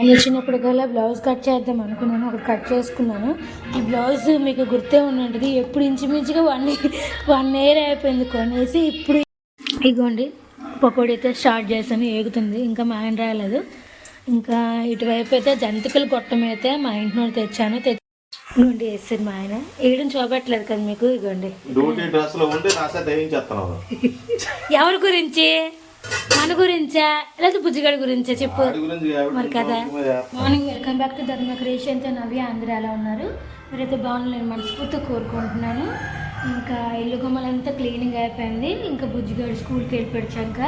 నేను వచ్చినప్పుడు కల్లా బ్లౌజ్ కట్ చేద్దాం అనుకున్నాను ఒకటి కట్ చేసుకున్నాను. ఈ బ్లౌజ్ మీకు గుర్తే ఉన్నది ఎప్పుడు ఇంచుమించుగా వన్ వన్ ఇయర్ అయిపోయింది కొనేసి ఇప్పుడు ఇగోండి పకోడీ అయితే స్టార్ట్ చేశాను ఏగుతుంది. ఇంకా మా ఆయన రాలేదు. ఇంకా ఇటువైపు అయితే జంతికలు గొట్టం అయితే మా ఇంటి నుండి తెచ్చాను. తెచ్చి ఇగోండి వేస్తారు మా ఆయన. వేయడం చూపట్లేదు కదా మీకు ఇగోండి. ఎవరి గురించి? మన గురించా? లేదా బుజ్జిగాడి గురించా చెప్పు? మరి కదా. మార్నింగ్ వెల్కమ్ బ్యాక్ టు ధర్మ క్రియేషన్తో నవ్య అందరూ ఎలా ఉన్నారు. మీరైతే బాగుండలేదు మనస్ఫూర్తిగా కోరుకుంటున్నాను. ఇంకా ఇల్లు గుమ్మలంతా క్లీనింగ్ అయిపోయింది. ఇంకా బుజ్జిగాడు స్కూల్కి వెళ్ళిపోయాక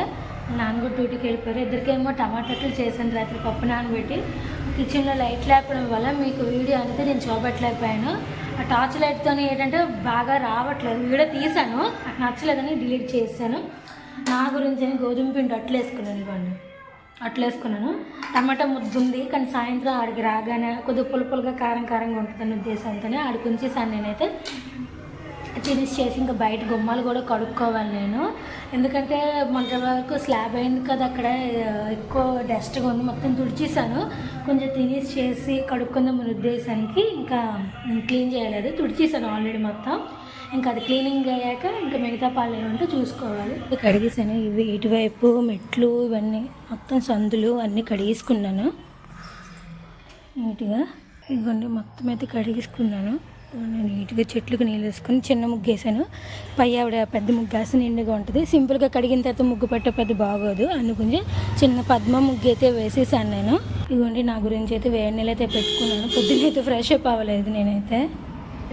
నాన్న కూడా డ్యూటీకి వెళ్ళిపోయారు. ఇద్దరికేమో టమాటాలు చేశాను. రాత్రి పప్పు నానబెట్టి కిచెన్లో లైట్ లేపడం వల్ల మీకు వీడియో అంతా నేను చూపట్లేకపోయాను. ఆ టార్చ్ లైట్తో ఏంటంటే బాగా రావట్లేదు. వీడియో తీసాను నాకు నచ్చలేదని డిలీట్ చేశాను. నా గురించి నేను గోధుమ పిండి అట్లేసుకున్నాను ఇవ్వండి. అట్లేసుకున్నాను. టమాటా ముద్దుంది కానీ సాయంత్రం ఆడికి రాగానే కొద్దిగా పులుపులుగా కారం కారంగా ఉంటుందని ఉద్దేశంతోనే ఆడికి ఉంచేసాను నేనైతే. ఫినిష్ చేసి ఇంకా బయట గుమ్మాలు కూడా కడుక్కోవాలి నేను. ఎందుకంటే మొన్న వరకు స్లాబ్ అయింది కదా అక్కడ ఎక్కువ డస్ట్గా ఉంది. మొత్తం తుడిచేసాను కొంచెం ఫినిష్ చేసి కడుక్కుందాం ఉద్దేశానికి ఇంకా క్లీన్ చేయలేదు. తుడిచేసాను ఆల్రెడీ మొత్తం. ఇంకా అది క్లీనింగ్ అయ్యాక ఇంకా మిగతా పాలు ఏమంటే చూసుకోవాలి. కడిగేసాను ఇవి ఇటువైపు మెట్లు ఇవన్నీ మొత్తం సందులు అన్నీ కడిగేసుకున్నాను. నీట్గా ఇదిగోండి మొత్తం అయితే కడిగేసుకున్నాను. నీట్గా చెట్లకు నీళ్ళు వేసుకొని చిన్న ముగ్గు వేసాను పై ఆవిడ పెద్ద ముగ్గు వేస్తే నిండుగా ఉంటుంది. సింపుల్గా కడిగిన తర్వాత ముగ్గు పెట్ట పెద్ద బాగోదు. అందుగురించి చిన్న పద్మ ముగ్గు అయితే వేసేసాను నేను. ఇదిగోండి నా గురించి అయితే వేడి నీళ్ళు అయితే పెట్టుకున్నాను. పొద్దున్న అయితే ఫ్రెష్ అప్ అవ్వలేదు నేనైతే.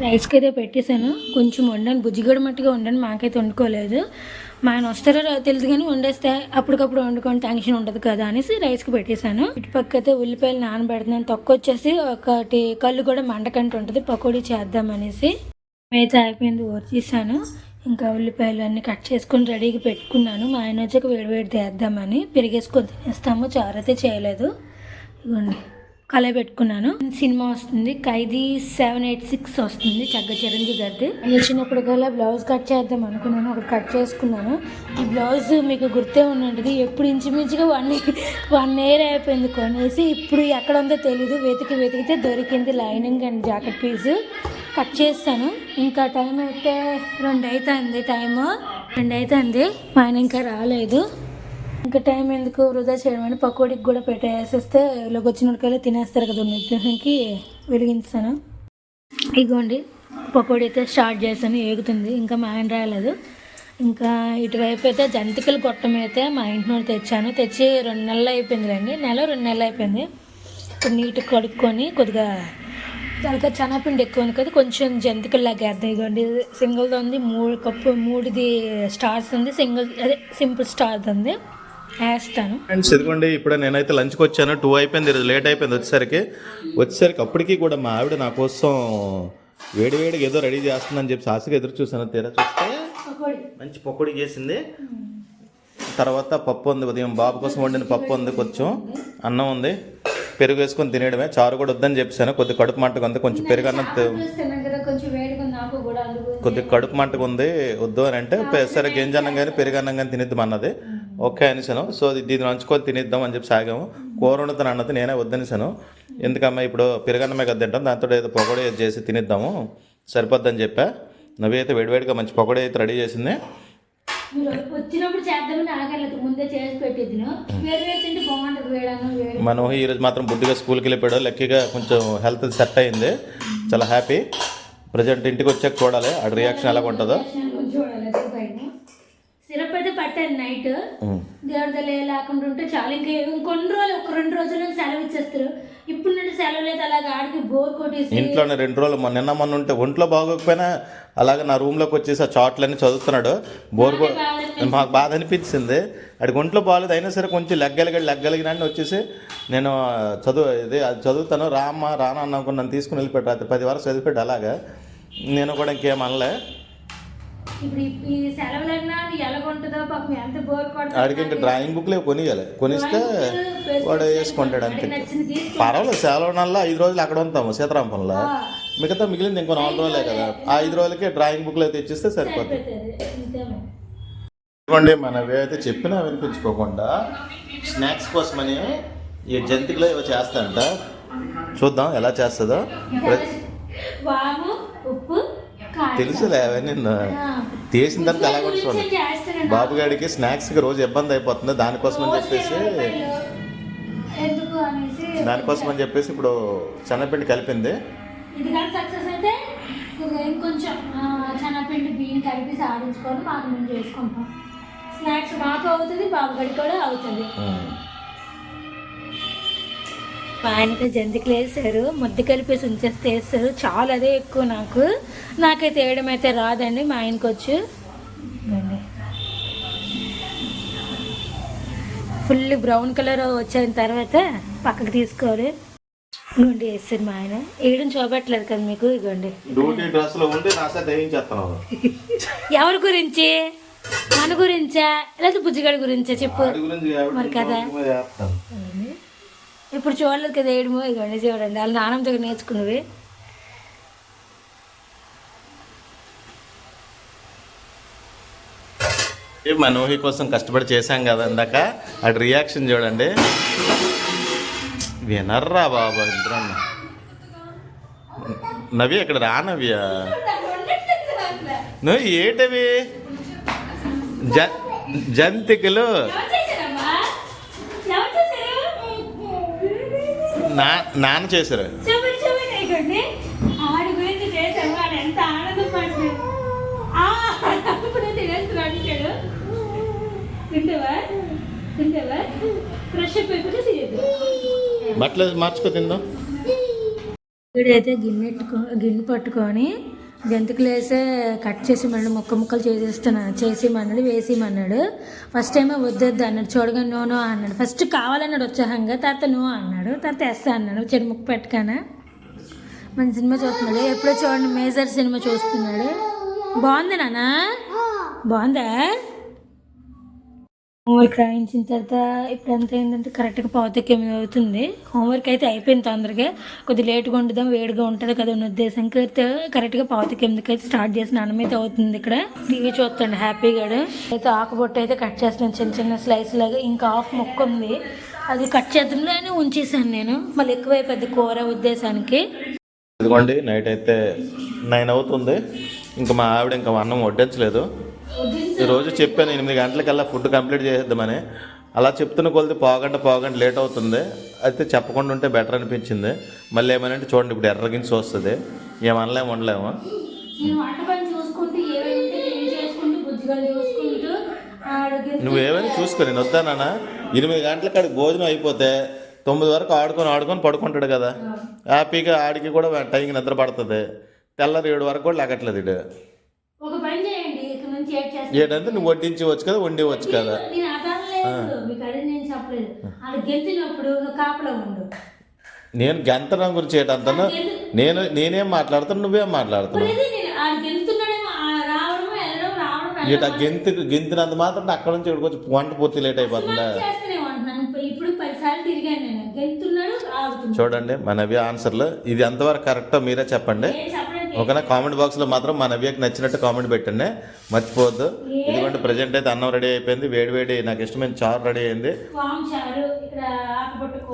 రైస్కి అయితే పెట్టేశాను. కొంచెం వండాను. బుజ్జిగడ మట్టుగా వండాను. మాకైతే వండుకోలేదు. మా ఆయన వస్తారో తెలుసు కానీ వండేస్తే అప్పటికప్పుడు వండుకొని టెన్షన్ ఉండదు కదా అనేసి రైస్కి పెట్టేశాను. ఇటు పక్క అయితే ఉల్లిపాయలు నానబెడుతున్నాను. తొక్క వచ్చేసి ఒకటి కళ్ళు కూడా మండకంట ఉంటుంది. పకోడీ చేద్దామనేసి మేత అయిపోయింది ఓర్చేసాను ఇంకా ఉల్లిపాయలు అన్నీ కట్ చేసుకొని రెడీగా పెట్టుకున్నాను. మా ఆయన వచ్చాక వేడి వేడి చేద్దామని పెరిగేసుకొని తినేస్తాము. చారు అయితే చేయలేదు. ఇదిగోండి. కలర్ పెట్టుకున్నాను. సినిమా వస్తుంది. ఖైదీ సెవెన్ ఎయిట్ సిక్స్ వస్తుంది. చక్క చిరంజీవి గారిది. నేను వచ్చినప్పుడు కల్లా బ్లౌజ్ కట్ చేద్దాం అనుకున్నాను. ఒకటి కట్ చేసుకున్నాను. ఈ బ్లౌజ్ మీకు గుర్తే ఉన్నది ఎప్పుడు ఇంచుమించుగా వన్ వన్ ఇయర్ అయిపోయింది కొనేసి ఇప్పుడు ఎక్కడ ఉందో తెలీదు. వెతికి వెతికితే దొరికింది lining and jacket piece. Cut చేస్తాను. ఇంకా టైం అయితే రెండు అవుతుంది టైము రెండు అవుతుంది మా ఆయన ఇంకా రాలేదు. ఇంకా టైం ఎందుకు వృధా చేయడం పకోడీకి కూడా పెట్టేసేస్తే ఇలాగ వచ్చినకల్లా తినేస్తారు కదా ఉద్దేశానికి వెలిగించాను. ఇగోండి పకోడీ అయితే స్టార్ట్ చేశాను ఏగుతుంది. ఇంకా మా ఆయన రాలేదు. ఇంకా ఇటువైపు అయితే జంతికలు గొట్టం అయితే మా ఇంటి నుండి తెచ్చాను. తెచ్చి రెండు నెలలు అయిపోయిందిలేండి. నెల రెండు నెలలు అయిపోయింది. ఇప్పుడు నీట్గా కడుక్కొని కొద్దిగా దానికి చనాపిండి ఎక్కువ ఉంది కదా కొంచెం జంతికలు లాగా వేద్దాం. ఇదిగోండి సింగిల్ది ఉంది. మూడు కప్పు మూడుది స్టార్స్ ఉంది. సింగిల్ అదే సింపుల్ స్టార్ది ఉంది. వేస్తాను. ఫ్రెండ్స్ ఇదిగోండి ఇప్పుడు నేనైతే లంచ్కి వచ్చాను. టూ అయిపోయింది ఈరోజు లేట్ అయిపోయింది వచ్చేసరికి. వచ్చేసరికి అప్పటికి కూడా మా ఆవిడ నా కోసం వేడి వేడిగా ఏదో రెడీ చేస్తుందని చెప్పి ఆశగా ఎదురు చూసాను తీరా చూస్తే మంచి పకోడీ చేసింది. తర్వాత పప్పు ఉంది ఉదయం బాబు కోసం వండిన పప్పు ఉంది కొంచెం. అన్నం ఉంది. పెరుగు వేసుకొని తినేయడమే. చారు కూడా వద్దని చెప్పాను కొద్ది కడుపు మంటగా ఉంది. కొంచెం పెరుగు అన్నం కొద్ది కడుపు మంటగా ఉంది వద్దు అని అంటే "పె- సరే గింజన్నం కానీ పెరుగు అన్నం కానీ తినిద్దాం అన్నది. ఓకే అనేసాను. సో దీన్ని నంచుకొని తినిద్దాం అని చెప్పి సాగాము. కూర వండుతాను అన్నది నేనే వద్దనేసాను. ఎందుకమ్మా ఇప్పుడు పెరుగన్నమే కదా తింటాం దాంతో ఏదో పొగడి చేసి తినిద్దాము. సరిపోద్దని చెప్పా. నవ్వి అయితే వేడివేడిగా మంచి పొగడి అయితే రెడీ చేసింది. వచ్చినప్పుడు చేద్దామని ఆగలేదు ముందే చేసి పెట్టేది మనం ఈరోజు మాత్రం బుద్ధిగా స్కూల్కి వెళ్ళిపోయాడు. లక్కీగా కొంచెం హెల్త్ సెట్ అయింది. చాలా హ్యాపీ ప్రజెంట్ ఇంటికి వచ్చాక చూడాలి. ఆ రియాక్షన్ ఎలా ఉంటుందో చూడాలి అది పైన సిరప్ పట్టాను నైట్. దేవుడి తల్లి లేకుండా ఉంటే చాలా. ఇంకా ఇంకొన్ని రోజులు ఒక రెండు రోజుల సెలవు ఇచ్చేస్తారు. ఇప్పుడు నుండి సెలవు లేదు అలాగే ఆడికి బోర్ కొట్టేసి ఇంట్లోనే రెండు రోజులు. మొన్న నిన్న మొన్న ఉంటే ఒంట్లో బాగోకపోయినా అలాగే నా రూమ్లోకి వచ్చేసి ఆ చాట్లన్నీ చదువుతున్నాడు. బోర్ మాకు బాధ అనిపించింది. అడిగి ఒంట్లో బాగాలేదు. అయినా సరే కొంచెం లెగ్గలిగాడు లెగ్గలిగినాన్ని వచ్చేసి నేను చదువు ఇది అది చదువుతాను. రామ్మ రానా అనుకుని నన్ను తీసుకుని వెళ్ళిపోయాడు. రాత్రి పది వరకు చదివాడు అలాగా. నేను కూడా ఇంకేం అనలే. ఇప్పుడు ఈ- ఈ సెలవులన్నా అది ఎలాగుంటుందో పాపం ఎంత బోర్ ఆడికి ఇంకా డ్రాయింగ్ బుక్లే కొనియాలి కొనిస్తే వాడు వేసుకుంటాడు అంతే. పర్వాలేదు సెలవు నెలలో ఐదు రోజులు అక్కడ ఉంటాము సీతారాంపంలో. మిగతా మిగిలింది ఇంకో నాలుగు రోజులే కదా. ఆ ఐదు రోజులకి డ్రాయింగ్ బుక్లు అయితే ఇచ్చిస్తే సరిపోతుంది. ఇదిగోండి మన అయితే చెప్పినా వినిపించుకోకుండా స్నాక్స్ కోసమని ఈ జంతికలో ఏవో చేస్తాడంట చూద్దాం ఎలా చేస్తుందో. తెలుసులే అవన్నీ. తీసిన తర్వాత ఎలా కూడా చూడండి చేస్తానండి. బాబు గారికి స్నాక్స్కి రోజు ఇబ్బంది అయిపోతుంది. దానికోసం అని చెప్పేసి దానికోసం అని చెప్పేసి ఇప్పుడు శనగపిండి కలిపింది. ఇది కానీ సక్సెస్ అయితే ఇంకొక- ఇంకొంచెం ఆ, శనగపిండి బియ్యం కలిపి సాడించుకొని మాకు మేము చేసుకుంటాం. స్నాక్స్ మాకు అవుతుంది బాబు గడికి కూడా అవుతుంది. ఆయనకి జంతికలు వేసారు ముద్ద కలిపేసి ఉంచేస్తే వేస్తారు. చాలా అదే ఎక్కువ నాకు. నాకైతే వేయడం అయితే రాదండి మా ఆయనకు వచ్చు. ఫుల్ బ్రౌన్ కలర్ వచ్చిన తర్వాత పక్కకు తీసుకోవాలి. ఇగోండి వేస్తారు మా ఆయన. వేయడం చూపట్లేదు కదా మీకు ఇగోండి ఎవరి గురించి? మన గురించా? లేదా బుజ్జిగాడి గురించా చెప్పు. మరి కదా. ఇప్పుడు చూడలేదు కదా వేయడము ఇదిగోండి చూడండి వాళ్ళ నాన్నమ్మ దగ్గర నేర్చుకున్నవి ఏ మనోహి కోసం కష్టపడి చేశాం కదా ఇందాక. అటు రియాక్షన్ చూడండి. వినర్రా బాబు ఇద్దరు నవ్య ఇక్కడ రా నవ్య. నువ్వు ఏటవి? జ జంతికలు నా నాన్న చేశారు ఆడి గురించి చేసాము వాడు ఎంత ఆనందపడ్డాడు ఆ, అప్పుడు తినేస్తున్నాడు అంటాడు తింటావా తింటావా ఫ్రెష్ అప్ అయిపోతే తినేద్దు. బట్టలు మార్చుకో తిందాం. ఇక్కడైతే గిన్నె గిన్నె పట్టుకొని జంతికలు వేసే కట్ చేసి మళ్ళీ ముక్క ముక్కలు చేసేస్తున్నాను చేసేయమన్నాడు వేసేయమన్నాడు. ఫస్ట్ టైం వద్దొద్దు అన్నాడు. చూడగా నో నో అన్నాడు. ఫస్ట్ కావాలన్నాడు ఉత్సాహంగా తర్వాత నో అన్నాడు తర్వాత ఎస్ అన్నాడు. చెడు ముక్క పెట్టగానే మన సినిమా చూస్తున్నాడు. ఎప్పుడో చూడండి మేజర్ సినిమా చూస్తున్నాడు. బాగుంది నాన్న? బాగుందా? హోంవర్క్ రాయించిన తర్వాత ఇప్పుడు ఎంత అయిందంటే కరెక్ట్గా పావుతకి ఎనిమిది అవుతుంది. హోంవర్క్ అయితే అయిపోయింది తొందరగా. కొద్దిగా లేట్గా వండుదాం వేడిగా ఉంటుంది కదా ఉన్న ఉద్దేశంకి అయితే కరెక్ట్గా పావుతకి ఎనిమిదికి అయితే స్టార్ట్ చేసిన అన్నం అయితే అవుతుంది ఇక్కడ. టీవీ చూస్తాను హ్యాపీగా అయితే ఆకుబొట్టు అయితే కట్ చేస్తున్నాను చిన్న చిన్న స్లైస్ లాగా. ఇంకా హాఫ్ మొక్క ఉంది. అది కట్ చేద్దాంలోనే ఉంచేసాను నేను. మళ్ళీ ఎక్కువైపోద్ది కూర ఉద్దేశానికి. ఇదిగోండి నైట్ అయితే నైన్ అవుతుంది. ఇంకా మా ఆవిడ ఇంకా అన్నం వడ్డించలేదు. ఈరోజు చెప్పాను ఎనిమిది గంటలకల్లా ఫుడ్ కంప్లీట్ చేసేద్దామని. అలా చెప్తున్న కొలిది పావుగంట పావుగంట లేట్ అవుతుంది. అయితే చెప్పకుండా ఉంటే బెటర్ అనిపించింది. మళ్ళీ ఏమనంటే చూడండి ఇప్పుడు ఎర్రగించి వస్తుంది. ఏమనలేము ఉండలేము నేను వంట పని చూసుకుంటూ ఏమైతే నేను చేసుకుంటూ బుజ్జిగా చూసుకుంటూ ఆరోగ్యం నువ్వు ఏమైనా చూసుకో నేను వద్దానా ఎనిమిది గంటల కాడికి భోజనం అయిపోతే తొమ్మిది వరకు ఆడుకొని ఆడుకొని పడుకుంటాడు కదా. హ్యాపీగా ఆడికి కూడా టైంకి నిద్ర పడుతుంది. తెల్లరి ఏడు వరకు కూడా లెగట్లేదు ఇడు. చేయండి ఏంటంటే నువ్వు వడ్డించవచ్చు కదా వండివచ్చు కదా. నేను అర్థం లేదు. మీకు అదే నేను చెప్పలేదు. ఆడ నువ్వు కాపలా ఉండు. నేను గంతనం గురించి ఏంటంటాను నేను నేనేం మాట్లాడుతాను నువ్వేం మాట్లాడుతున్నావు ఇట గెంతు గెంతినంత మాత్రం అక్కడ నుంచి ఇక్కడికి వచ్చి వంట పూర్తి లేట్ అయిపోతుందా? చూడండి మా నవ్య ఆన్సర్లు. ఇది ఎంతవరకు కరెక్టో మీరే చెప్పండి. ఓకేనా కామెంట్ బాక్స్లో మాత్రం మా నవ్యకి నచ్చినట్టు కామెంట్ పెట్టండి. మర్చిపోవద్దు. ఇదిగోండి ప్రజెంట్ అయితే అన్నం రెడీ అయిపోయింది. వేడి వేడి నాకు ఇష్టమైన చారు రెడీ అయింది.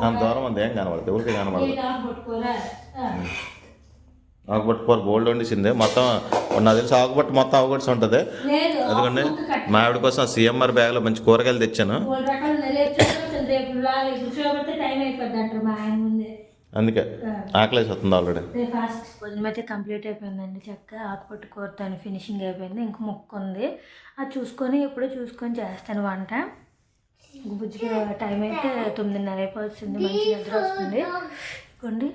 అంత దూరం ఉంది ఏం కనబడదు. ఊరికి కనబడదు. ఆకుపట్టు కూర బోల్డ్ వండిసింది. మొత్తం నాకు తెలిసి ఆకుపట్టు మొత్తం ఆకుపట్టు ఉంటుంది. అదిగోండి మా ఆవిడ కోసం సిఎంఆర్ బ్యాగ్లో మంచి కూరగాయలు తెచ్చాను. అందుకే ఆకలేసి వస్తుంది ఆల్రెడీ ఫాస్ట్ భోజనం అయితే కంప్లీట్ అయిపోయిందండి చక్కగా ఆకుపట్టు కూరతాను ఫినిషింగ్ అయిపోయింది. ఇంక ముక్క ఉంది. అది చూసుకొని ఎప్పుడో చూసుకొని చేస్తాను వంట. బుజ్జిగా టైం అయితే తొమ్మిదిన్నర అయిపోతుంది మంచి నిద్ర వస్తుంది. ఇదిగోండి.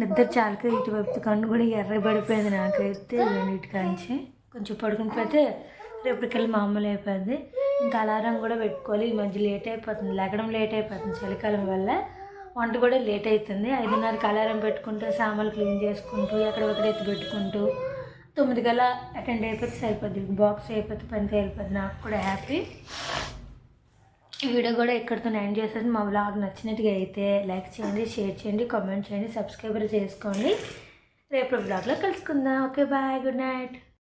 నిద్ర చాలక ఇటువైపు కన్ను కూడా ఎర్రబడిపోయింది నాకైతే. ఇటు కాంచి కొంచెం పడుకుని పోతే రేపటికెళ్ళి మామూలు అయిపోద్ది. ఇంకా అలారం కూడా పెట్టుకోవాలి. ఈ మధ్య లేట్ అయిపోతుంది. లెగడం లేట్ అయిపోతుంది చలికాలం వల్ల. వంట కూడా లేట్ అవుతుంది. ఐదున్నరకి అలారం పెట్టుకుంటూ సామాన్లు క్లీన్ చేసుకుంటూ ఎక్కడెక్కడ ఎత్తి పెట్టుకుంటూ తొమ్మిది గల అటెండ్ అయిపోతే సరిపోద్ది. బాక్స్ అయిపోతే పని వెళ్ళిపోద్ది నాకు కూడా హ్యాపీ. ఈ వీడియో కూడా ఇక్కడితో ఎండ్ చేసేది మా బ్లాగ్ నచ్చినట్టుగా అయితే లైక్ చేయండి షేర్ చేయండి కామెంట్ చేయండి సబ్స్క్రైబర్ చేసుకోండి. రేపు బ్లాగ్లో కలుసుకుందాం. Okay bye good night.